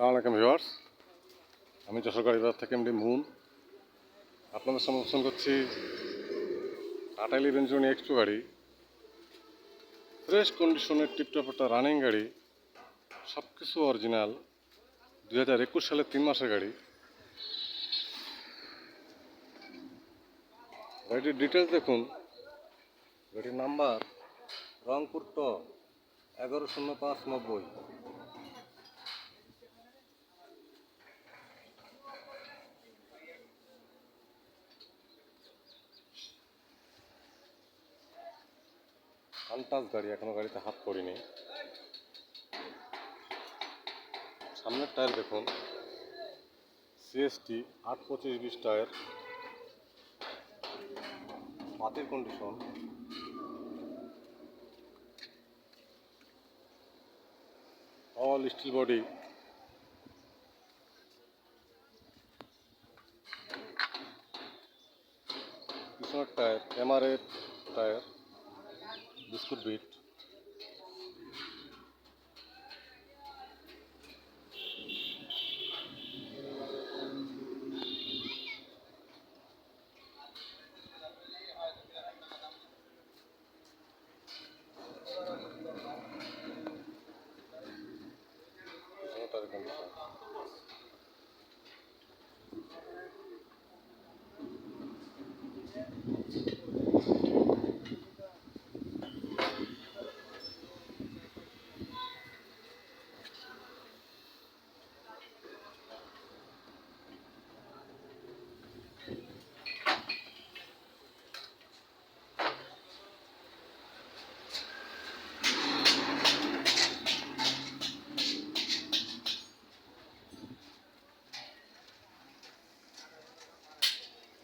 সালাম আলাইকুম ভিউয়ার্স। আমি যশোর গাড়িবাজার থেকে এমডি মুন আপনাদের সমর্থন করছি টাটা ইলেভেন জোন এক্সপো গাড়ি। ফ্রেশ কন্ডিশনের টিপটপ একটা রানিং গাড়ি। সব কিছু অরিজিনাল দুই হাজার একুশ সালের তিন মাসের গাড়ি। গাড়িটির ডিটেলস দেখুন। গাড়ির নাম্বার রংপুর ট এগারো শূন্য পাঁচ নব্বই। আনটাচ গাড়ি, এখনও গাড়িতে হাত পড়িনি। সামনের টায়ার দেখুন। সিএসটি আট পঁচিশ বিশ টায়ার। পাতের কন্ডিশন অল স্টিল বডি পিছনের tyre MRF tyre. Biscuit bit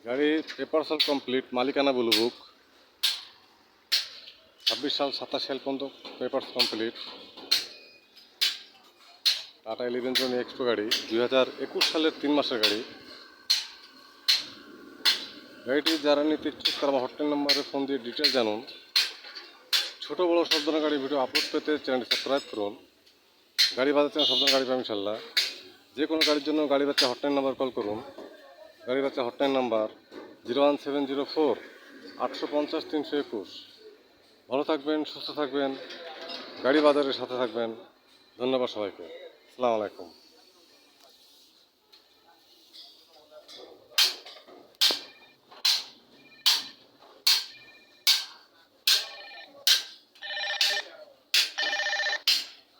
গাড়ির পেপার সব কমপ্লিট মালিকানা ব্লু বুক ছাব্বিশ সাল, সাতাশ সাল পর্যন্ত পেপার কমপ্লিট টাটা ইলেভেন জন এক্সপো গাড়ি দুই হাজার একুশ সালের তিন মাসের গাড়ি। গাড়িটি যারা নিতে ইচ্ছুক তারা নাম্বারে ফোন দিয়ে ডিটেল জানুন। ছোটো, বড়ো সব ধরনের গাড়ি ভিডিও আপলোড পেতে চ্যানেলটি সাবস্ক্রাইব করুন। গাড়ি বাজাতে সব ধরনের গাড়ি পাবেন ইনশাল্লাহ যে কোনো গাড়ির জন্য গাড়ি বাচ্চা হটলাইন নাম্বার কল করুন। গাড়ি বাচ্চা hotline number zero one seven zero four আটশো পঞ্চাশ, তিনশো একুশ। ভালো থাকবেন, সুস্থ থাকবেন, গাড়ি বাজারের সাথে থাকবেন। ধন্যবাদ সবাইকে। আসসালামু আলাইকুম।